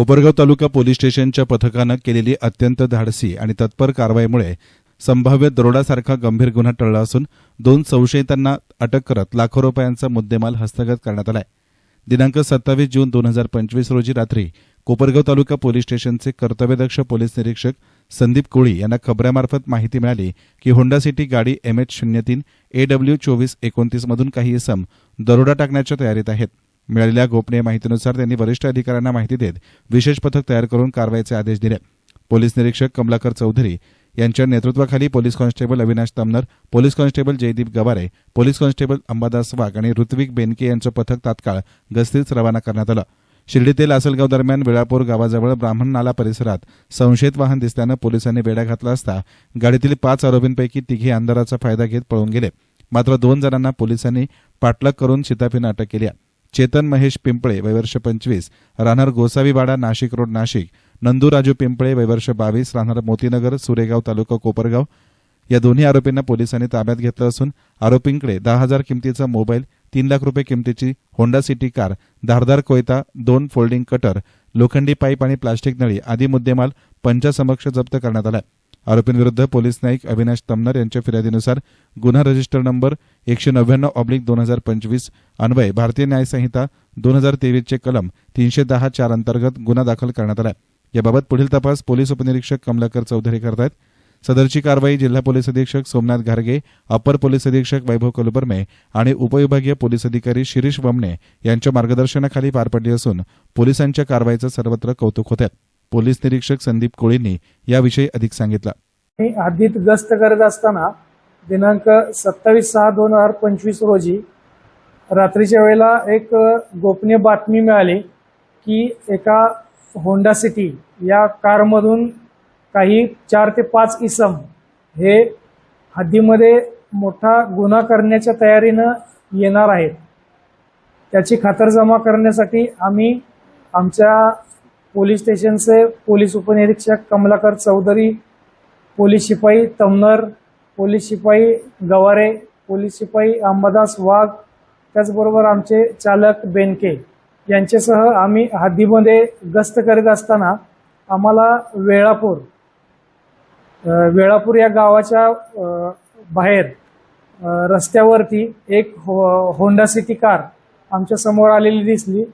कोपरगाव तालुका police स्टेशनच्या पथकानं केलेली अत्यंत धाडसी आणि तत्पर कारवाईमुळे संभाव्य दरोडासारखा गंभीर गुन्हा टळला असून दोन संशयितांना अटक करत लाखो रुपयांचा मुद्देमाल हस्तगत करण्यात आलाय. दिनांक सत्तावीस जून दोन हजार पंचवीस रोजी रात्री कोपरगाव तालुका पोलीस स्टेशनचे कर्तव्यदक्ष पोलीस निरीक्षक संदीप कोळी यांना खबऱ्यामार्फत माहिती मिळाली की होंडा सिटी गाडी एम एच शून्य तीन ए डब्ल्यू चोवीस एकोणतीसमधून काही इसम दरोडा टाकण्याच्या तयारीत आहेत. मिळालेल्या गोपनीय माहितीनुसार त्यांनी वरिष्ठ अधिकाऱ्यांना माहिती देत विशेष पथक तयार करून कारवाईचे आदेश दिले. पोलीस निरीक्षक कमलाकर चौधरी यांच्या नेतृत्वाखाली police constable Avinash Tamnar police constable Jaydeep Gaware police constable Ambadas Wagh आणि ऋत्विक बेनके यांचं पथक तात्काळ गस्तीस रवाना करण्यात आलं. शिर्डी ते लासलगाव दरम्यान वेळापूर गावाजवळ ब्राह्मण नाला परिसरात संशयित वाहन दिसल्यानं पोलिसांनी वेढा घातला असता गाडीतील पाच आरोपींपैकी तिघे अंधाराचा फायदा घेत पळून गेले. मात्र दोन जणांना पोलिसांनी पाठलाग करून शिताफीनं अटक केली आहे. चेतन महेश पिंपळे वयवर्ष पंचवीस राहणार गोसावीवाडा नाशिक रोड नाशिक. नंदूराजू पिंपळे वयवर्ष बावीस राहणार मोतीनगर सुरेगाव तालुका कोपरगाव. या दोन्ही आरोपींना पोलिसांनी ताब्यात घेतलं असून आरोपींकडे दहा हजार किमतीचा मोबाईल तीन लाख रुपये किमतीची होंडा सिटी कार धारदार कोयता दोन फोल्डिंग कटर लोखंडी पाईप आणि प्लास्टिक नळी आदी मुद्देमाल पंचासमक्ष जप्त करण्यात आला. आरोपींविरुद्ध पोलीस नाईक अविनाश तमनर यांच्या फिर्यादीनुसार गुन्हा रजिस्टर नंबर एकशे नव्याण्णव ऑब्लिक दोन हजार पंचवीस अन्वय भारतीय न्याय संहिता दोन हजार तेवीसचे कलम तीनशे दहा चार अंतर्गत गुन्हा दाखल करण्यात आला. याबाबत पुढील तपास पोलीस उपनिरीक्षक कमलाकर चौधरी करतायत. सदरची कारवाई जिल्हा पोलीस अधीक्षक सोमनाथ घारगे अपर पोलीस अधीक्षक वैभव कलबर्मे आणि उपविभागीय पोलीस अधिकारी शिरीष बमणे यांच्या मार्गदर्शनाखाली पार पडली असून पोलिसांच्या कारवाईचं सर्वत्र कौतुक होत आहे पोलीस निरीक्षक संदीप कोळींनी याविषयी अधिक सांगितलं. मी हद्दीत गस्त करत असताना दिनांक सत्तावीस सहा दोन हजार पंचवीस रोजी रात्रीच्या वेळेला एक गोपनीय बातमी मिळाली की एका होंडा सिटी या कारमधून काही चार ते पाच इसम हे हद्दीमध्ये मोठा गुन्हा करण्याच्या तयारीनं येणार आहेत. त्याची खातरजमा करण्यासाठी आम्ही आमच्या पोलीस स्टेशनचे पोलीस उपनिरीक्षक कमलाकर चौधरी पोलीस शिपाई तमनर पोलीस शिपाई गवारे पोलीस शिपाई अंबादास वाघ त्याचबरोबर आमचे चालक बेनके यांच्यासह आम्ही हद्दीमध्ये गस्त करीत असताना आम्हाला वेळापूर वेळापूर या गावाच्या बाहेर रस्त्यावरती एक हो होंडा सिटी कार आमच्यासमोर आलेली दिसली.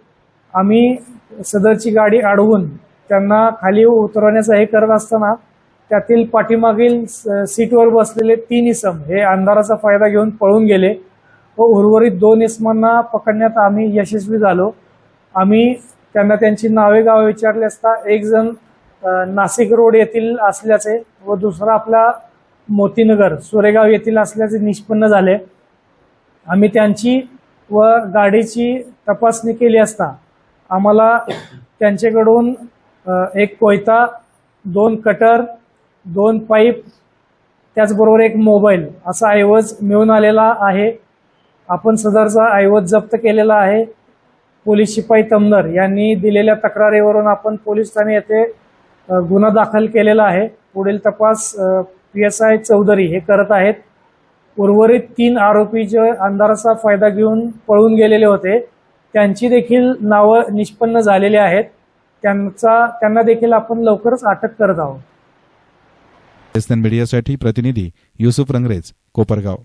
आम्ही सदरची गाडी अडवून त्यांना खाली उतरवण्याचं हे करत असताना त्यातील पाठीमागील स- सीटवर बसलेले तीन इसम हे अंधाराचा फायदा घेऊन पळून गेले व उर्वरित दोन इसमांना पकडण्यात आम्ही यशस्वी झालो. आम्ही त्यांना त्यांची नावे गावे विचारली असता एक जण नाशिक रोड येथील असल्याचे व दुसरा आपला मोतीनगर सुरेगाव येथील असल्याचे निष्पन्न झाले. आम्ही त्यांची व गाडीची तपासणी केली असता आम्हाला त्यांच्याकडून एक कोयता दोन कटर दोन पाईप त्याचबरोबर एक मोबाईल असा ऐवज मिळून आलेला आहे. आपण सदरचा ऐवज जप्त केलेला आहे. पोलीस शिपाई तमनर यांनी दिलेल्या तक्रारीवरून आपण पोलीस ठाणे येथे गुन्हा दाखल केलेला आहे. पुढील तपास पी एस आय चौधरी हे करत आहेत. उर्वरित तीन आरोपी जे अंधाराचा फायदा घेऊन पळून गेलेले होते त्यांची देखील नावं निष्पन्न झालेली आहेत. त्यांचा त्यांना देखील आपण लवकरच अटक करत आहोत. मीडियासाठी प्रतिनिधी युसुफ रंगरेज कोपरगाव.